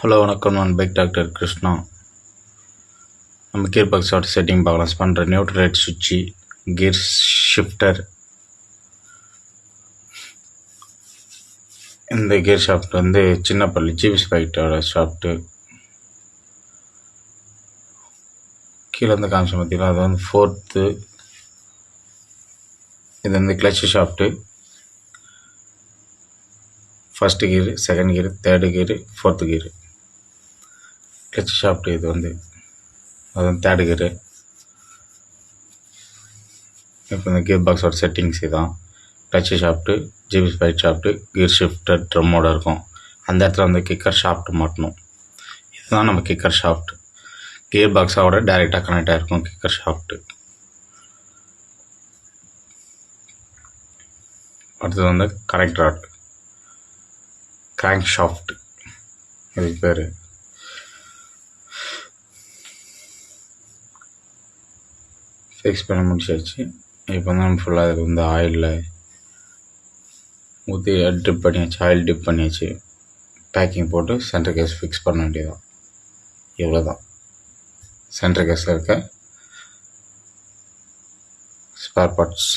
Hello வணக்கம். நான் bike doctor Krishna. நம்ம கியர் பாக்ஸோட செட்டிங் பார்க்கலாம். பண்ணுற நியூட்ரலைட் சுவிட்சு கியர் ஷிஃப்டர் இந்த கியர் ஷாஃப்ட் வந்து சின்னப்பள்ளி ஜிபிஸ் பைட்டோட ஷாஃப்ட்டு கீழே வந்து காமிச்ச பார்த்தீங்கன்னா அது வந்து ஃபோர்த்து இது வந்து clutch shaft first gear second gear third gear fourth gear clutch shaft இது வந்து அதுதான் தேர்டு கியரு இப்போ இந்த கியர் பாக்ஸோட செட்டிங்ஸ் இதான். Clutch shaft GB bite shaft gear shifter ட்ரம்மோட இருக்கும். அந்த இடத்துல வந்து கிக்கர் ஷாஃப்ட் மாட்டணும். இதுதான் நம்ம கிக்கர் ஷாஃப்ட் கியர் பாக்ஸோட டைரெக்டாக கனெக்ட் ஆகிருக்கும் கிக்கர் ஷாஃப்ட்டு அடுத்தது வந்து கனெக்ட் ராட் கிராங்க் ஷாஃப்ட் இதுக்கு பேர். ஃபிக்ஸ் பண்ண முடிச்சாச்சு இப்போ தான் நம்ம ஃபுல்லாக அதுக்கு வந்து ஆயிலில் ஊற்றி ட்ரிப் பண்ணியாச்சு ஆயில் டிப் பண்ணியாச்சு பேக்கிங் போட்டு சென்டர் கேஸ் ஃபிக்ஸ் பண்ண வேண்டியதான் இவ்வளோ தான் சென்டர் கேஸில் இருக்க ஸ்பேர் பார்ட்ஸ்